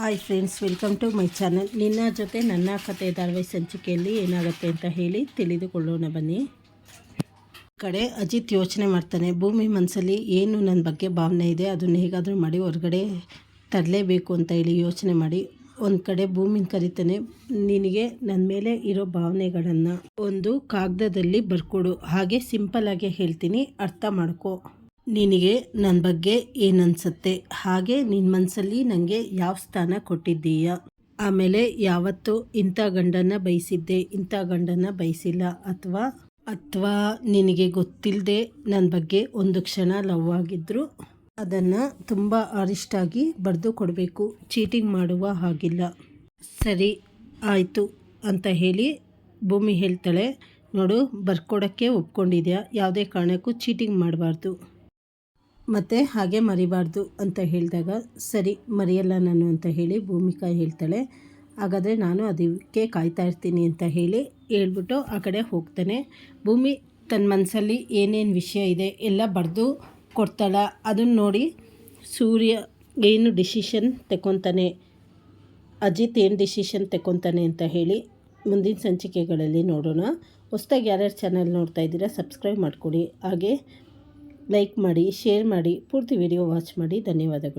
Hi friends welcome to my channel ನಿನ್ನ ಜೊತೆ ನನ್ನ ಕತೆ ಧಾರವಾಹಿ ಸಂಚಿಕೆಯಲ್ಲಿ ಏನಾಗುತ್ತೆ ಅಂತ ಹೇಳಿ ತಿಳಿದುಕೊಳ್ಳೋಣ ಬನ್ನಿ. ಕಡೆ ಅಜಿತ್ ಯೋಚನೆ ಮಾಡ್ತಾನೆ, ಭೂಮಿ ಮನಸ್ಸಲ್ಲಿ ಏನು ನನ್ನ ಬಗ್ಗೆ ಭಾವನೆ ಇದೆ? ಅದನ್ನು ಹೇಗಾದರೂ ಮಾಡಿ, ಹೊರಗಡೆ ತರಲೇಬೇಕು ಅಂತ ಹೇಳಿ ಯೋಚನೆ ಮಾಡಿ. ಒಂದು ಕಡೆ ಭೂಮಿನ ಕರಿತಾನೆ, ನಿನಗೆ ನನ್ನ ಮೇಲೆ ಇರೋ ಭಾವನೆಗಳನ್ನು ಒಂದು ಕಾಗದದಲ್ಲಿ ಬರ್ಕೊಡು. ಹಾಗೆ ಸಿಂಪಲ್ಲಾಗಿ ಹೇಳ್ತೀನಿ, ಅರ್ಥ ಮಾಡ್ಕೊ. ನಿನಗೆ ನನ್ನ ಬಗ್ಗೆ ಏನನ್ಸುತ್ತೆ? ಹಾಗೆ ನಿನ್ನ ಮನಸ್ಸಲ್ಲಿ ನನಗೆ ಯಾವ ಸ್ಥಾನ ಕೊಟ್ಟಿದ್ದೀಯ? ಆಮೇಲೆ ಯಾವತ್ತು ಇಂಥ ಗಂಡನ ಬಯಸಿದ್ದೆ ಇಂಥ ಗಂಡನ ಬಯಸಿಲ್ಲ ಅಥವಾ? ಅಥವಾ ನಿನಗೆ ಗೊತ್ತಿಲ್ಲದೆ ನನ್ನ ಬಗ್ಗೆ ಒಂದು ಕ್ಷಣ ಲವ್ ಆಗಿದ್ದರು ಅದನ್ನು ತುಂಬ ಅರಿಷ್ಟಾಗಿ ಬರೆದು ಕೊಡಬೇಕು, ಚೀಟಿಂಗ್ ಮಾಡುವ ಹಾಗಿಲ್ಲ. ಸರಿ, ಆಯಿತು ಅಂತ ಹೇಳಿ ಭೂಮಿ ಹೇಳ್ತಾಳೆ, ನೋಡು ಬರ್ಕೊಡೋಕ್ಕೆ ಒಪ್ಕೊಂಡಿದ್ಯಾ? ಯಾವುದೇ ಕಾರಣಕ್ಕೂ ಚೀಟಿಂಗ್ ಮಾಡಬಾರ್ದು. ಮತ್ತು ಹಾಗೆ ಮರಿಬಾರ್ದು ಅಂತ ಹೇಳಿದಾಗ, ಸರಿ, ಮರೆಯಲ್ಲ ನಾನು ಅಂತ ಹೇಳಿ ಭೂಮಿಕಾ ಹೇಳ್ತಾಳೆ. ಹಾಗಾದರೆ ನಾನು ಅದಕ್ಕೆ ಕಾಯ್ತಾ ಇರ್ತೀನಿ ಅಂತ ಹೇಳಿ ಹೇಳ್ಬಿಟ್ಟು ಆ ಕಡೆ ಹೋಗ್ತಾನೆ. ಭೂಮಿ ತನ್ನ ಮನಸ್ಸಲ್ಲಿ ಏನೇನು ವಿಷಯ ಇದೆ, ಎಲ್ಲ ಬರೆದು ಕೊಡ್ತಾಳ. ಅದನ್ನು ನೋಡಿ ಸೂರ್ಯ ಏನು ಡಿಸಿಷನ್ ತಗೊತಾನೆ ಅಜಿತ್ ಏನು ಡಿಸಿಷನ್ ತಗೊತಾನೆ ಅಂತ ಹೇಳಿ ಮುಂದಿನ ಸಂಚಿಕೆಗಳಲ್ಲಿ ನೋಡೋಣ. ಹೊಸ್ದಾಗಿ ಯಾರ್ಯಾರು ಚಾನಲ್ ನೋಡ್ತಾ ಇದ್ದೀರಾ ಸಬ್ಸ್ಕ್ರೈಬ್ ಮಾಡಿಕೊಡಿ. ಹಾಗೆ ಲೈಕ್ ಮಾಡಿ ಶೇರ್ ಮಾಡಿ ಪೂರ್ತಿ ವಿಡಿಯೋ ವಾಚ್ ಮಾಡಿ. ಧನ್ಯವಾದಗಳು.